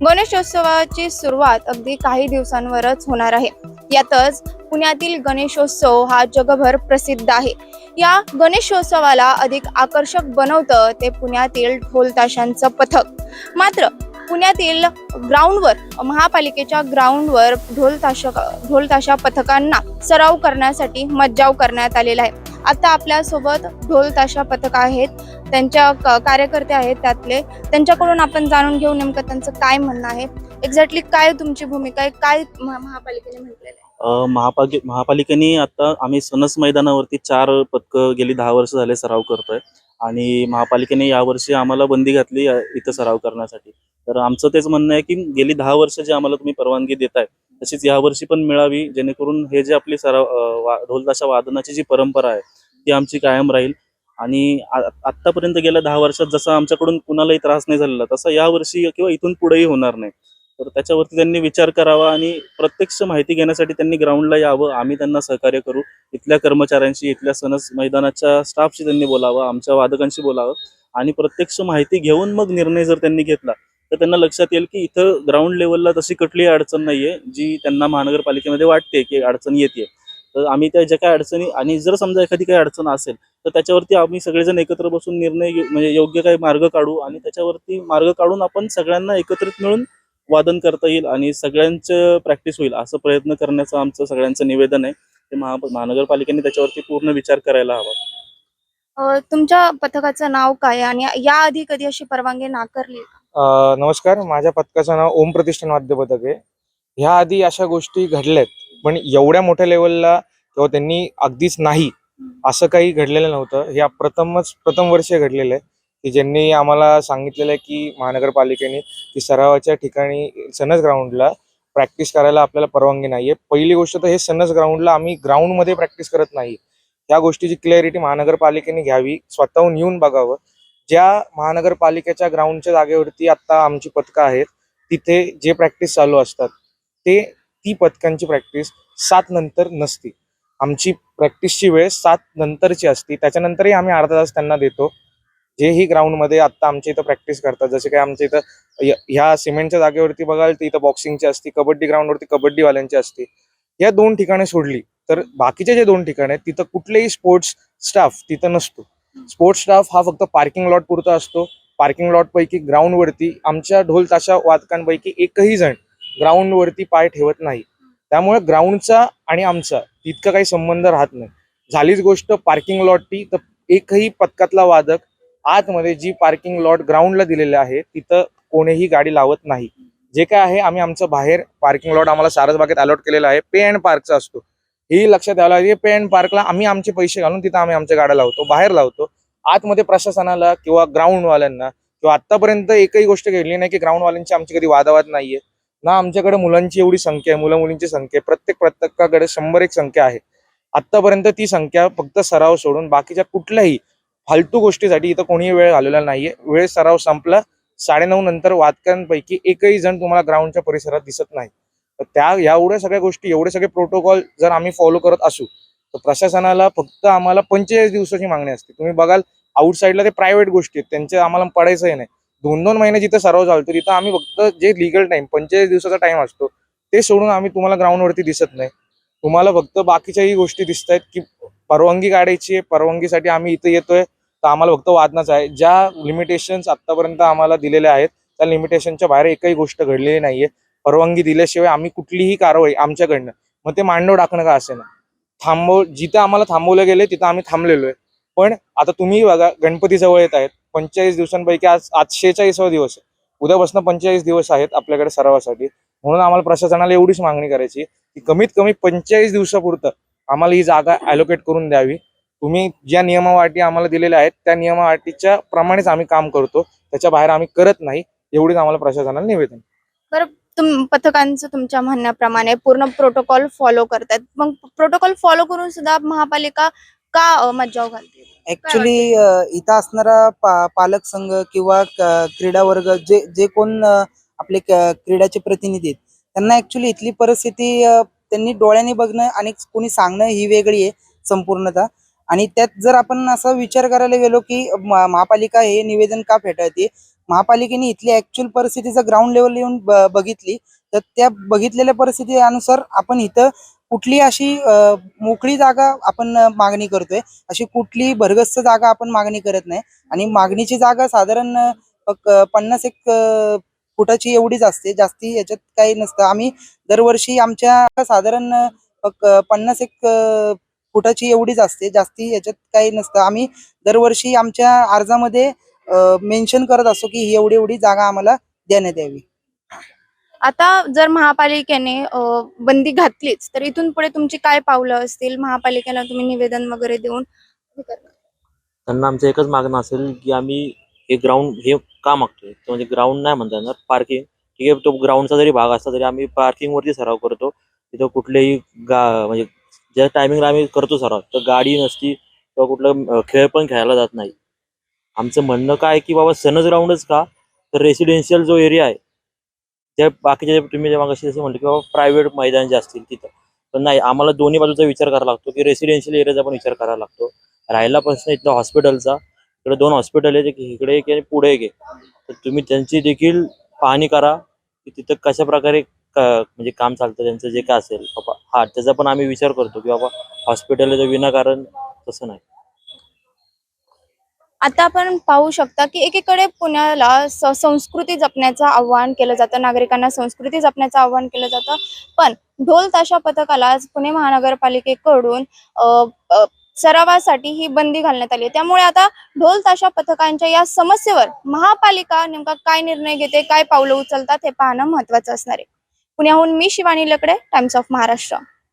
गणेशोत्सवाची सुरुवात अगदी काही दिवसांवरच होणार आहे. यातच पुण्यातील गणेशोत्सव हा जगभर प्रसिद्ध आहे. या गणेशोत्सवाला अधिक आकर्षक बनवतं ते पुण्यातील ढोलताशांचं पथक. मात्र पुण्यातील ग्राउंडवर महापालिकेच्या ग्राउंडवर ढोलताशा ढोलताशा पथकांना सराव करण्यासाठी मज्जाव करण्यात आलेला आहे. आता आपल्यासोबत ढोल ताशा पथक आहेत त्यांच्या कार्यकर्ते आहेत त्यातले. त्यांच्याकडून आपण जाणून घेऊ नेमकं त्यांचं काय म्हणणं आहे. एक्झॅक्टली काय तुमची भूमिका आहे? काय महापालिकेने म्हटलेलं आहे? महापालिके महापालिकेने आता आम्ही सनस मैदानावरती चार पथक गेली दहा वर्ष झाले सराव करतोय. आणि महापालिकेने यावर्षी आम्हाला बंदी घातली इथं सराव करण्यासाठी. तर आमचं तेच म्हणणं आहे की गेली दहा वर्ष जे आम्हाला तुम्ही परवानगी देताय तशीच यावर्षी पण मिळावी जेणेकरून हे जे आपली सराव ढोलताशा वादनाची जी परंपरा आहे ती आमची कायम राहील. आणि आत्तापर्यंत गेल्या दहा वर्षात जसा आमच्याकडून कुणालाही त्रास नाही झालेला तसा यावर्षी किंवा इथून पुढेही होणार नाही. तर त्याच्यावरती त्यांनी विचार करावा आणि प्रत्यक्ष माहिती घेण्यासाठी त्यांनी ग्राउंडला यावं आम्ही त्यांना सहकार्य करू. इथल्या कर्मचाऱ्यांशी इथल्या सणस मैदानाच्या स्टाफशी त्यांनी बोलावं आमच्या वादकांशी बोलावं. आणि प्रत्यक्ष माहिती घेऊन मग निर्णय जर त्यांनी घेतला तर त्यांना लक्षात येईल की इथं ग्राउंड लेवलला तशी कुठलीही अडचण नाहीये जी त्यांना महानगरपालिकेमध्ये वाटते की अडचण येते तर आम्ही त्या ज्या काही अडचणी आणि जर समजा एखादी काही अडचण असेल तर त्याच्यावरती आम्ही सगळेजण एकत्र बसून निर्णय म्हणजे योग्य काही मार्ग काढू आणि त्याच्यावरती मार्ग काढून आपण सगळ्यांना एकत्रित मिळून वादन करता येईल आणि सगळ्यांचं प्रॅक्टिस होईल असं प्रयत्न करण्याचं आमचं सगळ्यांचं निवेदन आहे. ते महा महानगरपालिकेने त्याच्यावरती पूर्ण विचार करायला हवा. तुमच्या पथकाचं नाव काय आणि याआधी कधी अशी परवानगी नाकारली नमस्कार. माझ्या पथकाचं नाव ओम प्रतिष्ठान वाद्य पथक आहे. ह्या आधी अशा गोष्टी घडल्यात पण एवढ्या मोठ्या लेवलला किंवा त्यांनी अगदीच नाही असं काही घडलेलं नव्हतं. हे प्रथमच प्रथम वर्ष घडलेलं आहे. की ज्यांनी आम्हाला सांगितलेलं आहे की महानगरपालिकेने की सरावाच्या ठिकाणी सनस ग्राउंडला प्रॅक्टिस करायला आपल्याला परवानगी नाहीये. पहिली गोष्ट तर हे सनस ग्राउंडला आम्ही ग्राउंडमध्ये प्रॅक्टिस करत नाही. या गोष्टीची क्लॅरिटी महानगरपालिकेने घ्यावी स्वतःहून येऊन बघावं. ज्या महानगरपालिकेच्या ग्राउंडच्या जागेवरती आता आमची पथकं आहेत तिथे जे प्रॅक्टिस चालू असतात ते ती पथकांची प्रॅक्टिस सात नंतर नसती. आमची प्रॅक्टिसची वेळ सात नंतरची असती. त्याच्यानंतरही आम्ही अर्धा तास त्यांना देतो. जे ही ग्राउंडमध्ये आता आमच्या इथं प्रॅक्टिस करतात जसे काही आमच्या इथं ह्या सिमेंटच्या जागेवरती बघाल तर इथं बॉक्सिंगची असती कबड्डी ग्राउंडवरती कबड्डीवाल्यांची असते. या दोन ठिकाणे सोडली तर बाकीचे जे दोन ठिकाण आहेत तिथं कुठलेही स्पोर्ट्स स्टाफ तिथं नसतो. स्पोर्ट्स स्टाफ हा फक्त पार्किंग लॉट पुरता असतो. पार्किंग लॉट पैकी ग्राउंड वरती आमच्या ढोल ताशा वादकांपैकी एकही जण ग्राउंड वरती पाय ठेवत नाही. त्यामुळे ग्राउंडचा आणि आमचा तितका काही संबंध राहत नाही. झालीच गोष्ट पार्किंग लॉटची तर एकही पथकातला वादक आतमध्ये जी पार्किंग लॉट ग्राउंडला दिलेले आहे तिथं कोणीही गाडी लावत नाही. जे काय आहे आम्ही आमचं बाहेर पार्किंग लॉट आम्हाला सारसबागेत अलॉट केलेलं आहे. पे अँड पार्कचा असतो. ही लक्षात द्यावं लागेल पे अँड पार्कला आम्ही आमचे पैसे घालून तिथं आम्ही आमच्या गाड्या लावतो बाहेर लावतो. आतमध्ये प्रशासनाला किंवा ग्राउंडवाल्यांना किंवा आतापर्यंत एकही गोष्ट घडली नाही की ग्राउंडवाल्यांची आमची कधी वादावाद नाहीये. ना आमच्याकडे मुलांची एवढी संख्या आहे मुलं मुलींची संख्या आहे प्रत्येक प्रत्येकाकडे शंभर एक संख्या आहे. आतापर्यंत ती संख्या फक्त सराव सोडून बाकीच्या कुठल्याही फालतू गोष्टीसाठी इथं कोणीही वेळ घालवला नाहीये. वेळ सराव संपला साडेनऊ नंतर वादकांपैकी एकही जण तुम्हाला ग्राउंडच्या परिसरात दिसत नाही. तर त्या एवढ्या सगळ्या गोष्टी एवढे सगळे प्रोटोकॉल जर आम्ही फॉलो करत असू तर प्रशासनाला फक्त आम्हाला पंचेचाळीस दिवसाची मागणी असते. तुम्ही बघाल आउटसाईडला ते प्रायव्हेट गोष्टी आहेत त्यांचे आम्हाला पडायचंही नाही. दोन दोन महिने जिथे सराव चालतो तिथं आम्ही फक्त जे लिगल टाइम पंचेचाळीस दिवसाचा टाइम असतो ते सोडून आम्ही तुम्हाला ग्राउंडवरती दिसत नाही. तुम्हाला फक्त बाकीच्याही गोष्टी दिसत आहेत की परवानगी काढायची आहे परवानगीसाठी आम्ही इथं येतोय तर आम्हाला फक्त वादनाच आहे. ज्या लिमिटेशन्स आतापर्यंत आम्हाला दिलेल्या आहेत त्या लिमिटेशनच्या बाहेर एकही गोष्ट घडलेली नाहीये. परवानगी दिल्याशिवाय आम्ही कुठलीही कारवाई आमच्याकडनं. मग ते मांडव टाकणं का असे ना थांबव जिथं आम्हाला थांबवलं गेले तिथं आम्ही थांबलेलो आहे पण आता तुम्ही बघा गणपती जवळ येत आहेत. पंचेचाळीस दिवसांपैकी आज आज दिवस आहे. उद्यापासून पंचेचाळीस दिवस आहेत आपल्याकडे सरावासाठी. म्हणून आम्हाला प्रशासनाला एवढीच मागणी करायची की कमीत कमी पंचेचाळीस दिवसापुरतं आम्हाला ही जागा अलोकेट करून द्यावी. तुम्ही ज्या नियमावाटी आम्हाला दिलेल्या आहेत त्या नियमावाटीच्या प्रमाणेच आम्ही काम करतो. त्याच्या बाहेर आम्ही करत नाही. एवढीच आम्हाला प्रशासनाला निवेदन. तुम पथकांचं तुमच्या म्हणण्याप्रमाणे पूर्ण प्रोटोकॉल फॉलो करतात मग प्रोटोकॉल फॉलो करून सुद्धा महापालिका का मज्जाव घालते? ऍक्च्युली इथं असणारा पा पालक संघ किंवा क्रीडा वर्ग जे जे कोण आपले क्रीडाचे प्रतिनिधी आहेत त्यांना ऍक्च्युली इथली परिस्थिती त्यांनी डोळ्यांनी बघणं आणि कोणी सांगणं ही वेगळी आहे संपूर्णतः. आणि त्यात जर आपण असा विचार करायला गेलो की महापालिका हे निवेदन का फेटाळते? महापालिकेने इथली ऍक्च्युअल परिस्थिती जर ग्राउंड लेवल येऊन ब- बघितली तर त्या बघितलेल्या परिस्थितीनुसार आपण इथं कुठली अशी मोकळी जागा आपण मागणी करतोय अशी कुठली भरगस्त जागा आपण मागणी करत नाही. आणि मागणीची जागा साधारण पन्नास एक फुटाची एवढीच असते. जास्ती याच्यात काही नसतं. आम्ही दरवर्षी आमच्या साधारण पन्नास एक फुटाची एवढीच असते जास्ती याच्यात काही नसतं. आम्ही दरवर्षी आमच्या अर्जामध्ये मेन्शन करत असतो की ही एवढी एवढी जागा आम्हाला देण्यात यावी. आता जर महापालिकेने बंदी घातलीच तर इथून पुढे तुमची काय पावलं असतील? महापालिकेला तुम्ही निवेदन वगैरे देऊन? हे? त्यांना आमचं एकच मागणं असेल की आम्ही हे ग्राउंड हे का मागतोय? म्हणजे ग्राउंड नाही म्हणता येणार पार्किंग ठीक आहे तो ग्राउंडचा जरी भाग असला तरी आम्ही parking वरती सराव करतो. तिथं कुठलेही गा म्हणजे ज्या टायमिंगला आम्ही करतो सराव तर गाडी नसती किंवा कुठलं खेळ पण खेळायला जात नाही. आमचं म्हणणं काय की बाबा सनच ग्राउंडच का? तर रेसिडेन्शियल जो एरिया आहे त्या बाकीच्या तुम्ही जेव्हा कशी जसं म्हटलं की बाबा प्रायव्हेट मैदान जे असतील तिथं. पण नाही आम्हाला दोन्ही बाजूचा विचार करावा लागतो की रेसिडेन्शियल एरियाचा पण विचार करावा लागतो. राहिला प्रश्न इथला हॉस्पिटलचा इकडे दोन हॉस्पिटल आहेत इकडे एक आणि पुढे एक आहे. तर तुम्ही त्यांची देखील पाहणी करा की तिथं कशा प्रकारे म्हणजे काम चालतं त्यांचं जे काय असेल. बाबा हा त्याचा पण आम्ही विचार करतो की बाबा हॉस्पिटल विनाकारण तसं नाही. आता आपण पाहू शकता की एकीकडे पुण्याला संस्कृती जपण्याचं आव्हान केलं जातं नागरिकांना संस्कृती जपण्याचं आव्हान केलं जातं. पण ढोल ताशा पथकाला पुणे महानगरपालिकेकडून सरावासाठी ही बंदी घालण्यात आली आहे. त्यामुळे आता ढोल ताशा पथकांच्या या समस्येवर महापालिका नेमका काय निर्णय घेते काय पावलं उचलतात हे पाहणं महत्वाचं असणार आहे. पुण्याहून मी शिवानी लकडे टाइम्स ऑफ महाराष्ट्र